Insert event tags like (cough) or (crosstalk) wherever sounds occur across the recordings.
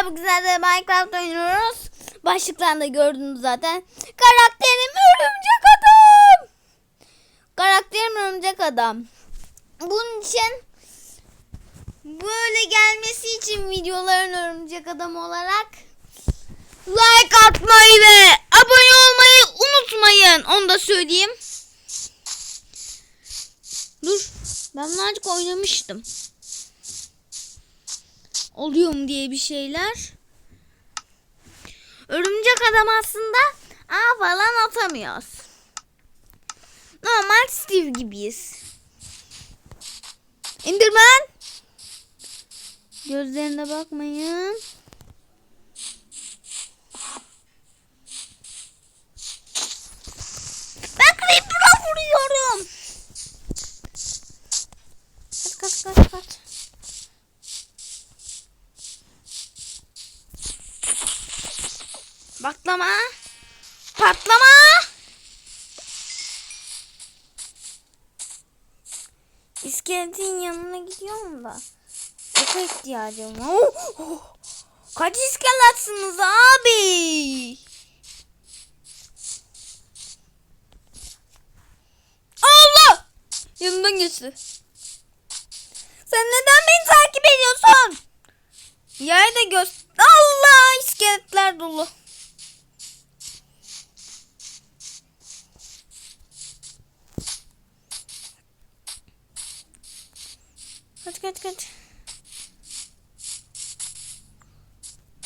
arkadaşlar bugün de Minecraft oynuyoruz. Başlıktan gördünüz zaten. Karakterim örümcek adam. Karakterim örümcek adam. Bunun için böyle gelmesi için videoların örümcek adam olarak like atmayı ve abone olmayı unutmayın. Onu da söyleyeyim. Dur. Ben bunu azıcık oynamıştım. Oluyor mu diye bir şeyler. Örümcek adam aslında A falan atamıyoruz. Normal Steve gibiyiz. Enderman. Gözlerine bakmayın. Patlama. Patlama. İskeletin yanına gidiyorum da. Oka ihtiyacım var. Oh, oh. Kaç iskeletsiniz abi? Allah! Yanından geçti. Sen neden beni takip ediyorsun? Yerde göz... Allah! iskeletler dolu. Kaç kaç kaç.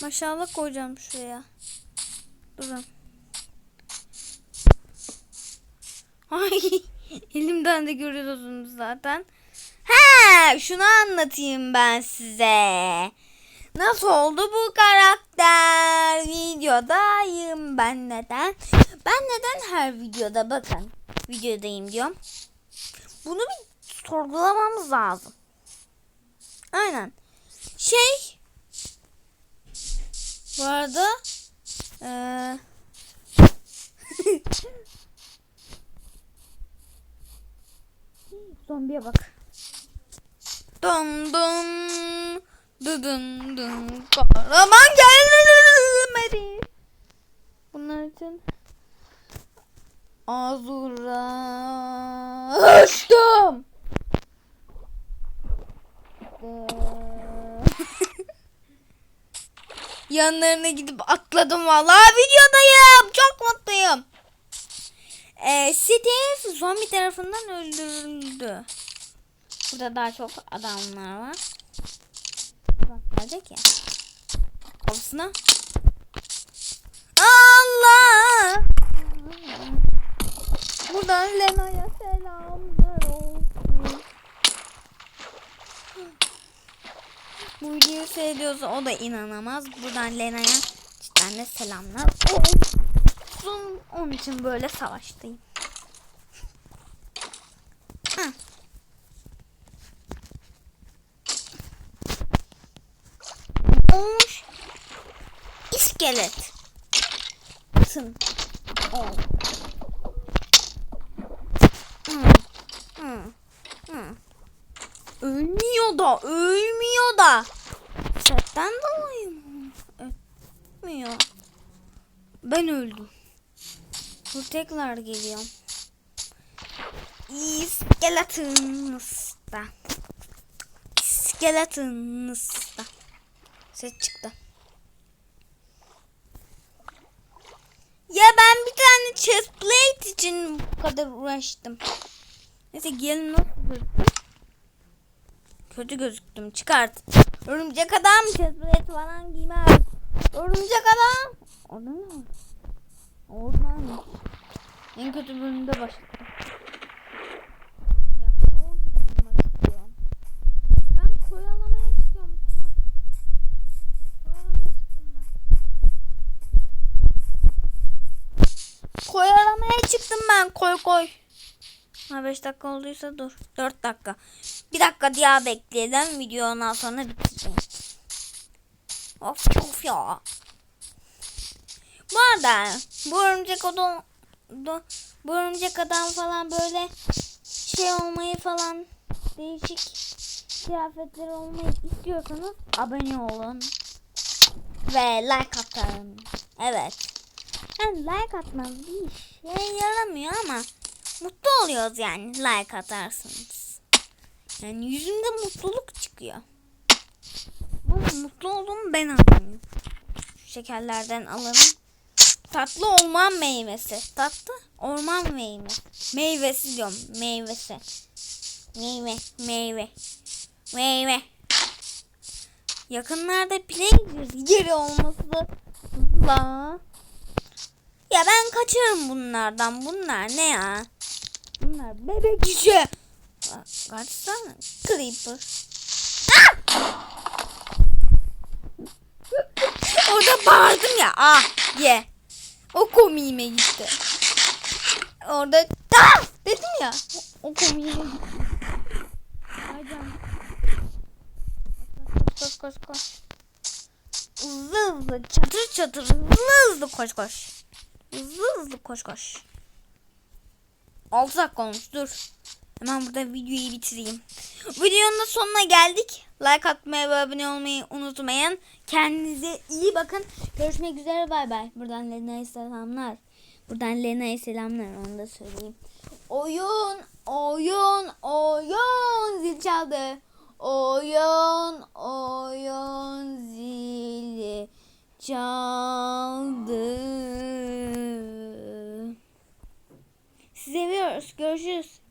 Maşallah koyacağım şuraya. Durun. Ay (laughs) elimden de görüyorsunuz zaten. He, şunu anlatayım ben size. Nasıl oldu bu karakter? Videodayım ben neden? Ben neden her videoda bakın videodayım diyorum. Bunu bir sorgulamamız lazım. Aynen. Şey bu arada eee (laughs) Zombiye bak. Dum dum dudun dum kahraman gelmedi. Bunlar için Azura açtım. Yanlarına gidip atladım vallahi videodayım. Çok mutluyum. Ee, Steve zombi tarafından öldürüldü. Burada daha çok adamlar var. Bak gelecek ya. Kafasına. Allah! Buradan Lena'ya selamlar olsun. Videoyu seyrediyorsa o da inanamaz. Buradan Lena'ya cidden de selamlar olsun. Onun için böyle savaştayım. Heh. olmuş iskelet. Tın. Ol. Ölmüyor da, ölmüyor da. Setten dolayı mı? Ölmüyor. Ben öldüm. Dur tekrar geliyorum. İskeletonista. İskeletonista. Ses çıktı. Ya ben bir tane chest plate için bu kadar uğraştım. Neyse gelin nasıl gözüktüm? Kötü gözüktüm. Çıkart. Örümcek adam plate falan giymez. Örümcek adam. O ne? Oradan. En kötü bölümde başladım. Ya kol gitmek. Ben. Koyalamaya çıktım ben. Koyalamaya çıktım ben. Koy koy. Ha 5 dakika olduysa dur. 4 dakika. 1 dakika diye bekleyelim. Video ondan sonra bitireceğim. Of of ya. Bu arada bu örümcek adam bu örümcek adam falan böyle şey olmayı falan değişik kıyafetler olmayı istiyorsanız abone olun. ve like atın. Evet. Yani like atmaz bir işe yaramıyor ama mutlu oluyoruz yani like atarsınız. Yani yüzümde mutluluk çıkıyor. Ama mutlu olduğumu ben anlamıyorum. Şu şekerlerden alalım. Tatlı orman meyvesi. Tatlı orman meyvesi. Meyvesi diyorum. Meyvesi. Meyve. Meyve. Meyve. Yakınlarda play yeri olması la. Ya ben kaçarım bunlardan. Bunlar ne ya? Bunlar bebek işi. Kaçsana. Creeper. Ah! Orada bağırdım ya. Ah ye. O komiğime gitti. Orada ah! dedim ya. O komiğime gitti. Koş koş koş koş. Hızlı hızlı çatır çatır hızlı hızlı koş koş. Hızlı hızlı koş koş. 6 dakika olmuş dur. Hemen burada videoyu bitireyim. Videonun da sonuna geldik. Like atmayı ve abone olmayı unutmayın. Kendinize iyi bakın. Görüşmek üzere bay bay. Buradan Lena'ya selamlar. Buradan Lena'ya selamlar onu da söyleyeyim. Oyun, oyun, oyun zil çaldı. Oyun, oyun zili çaldı.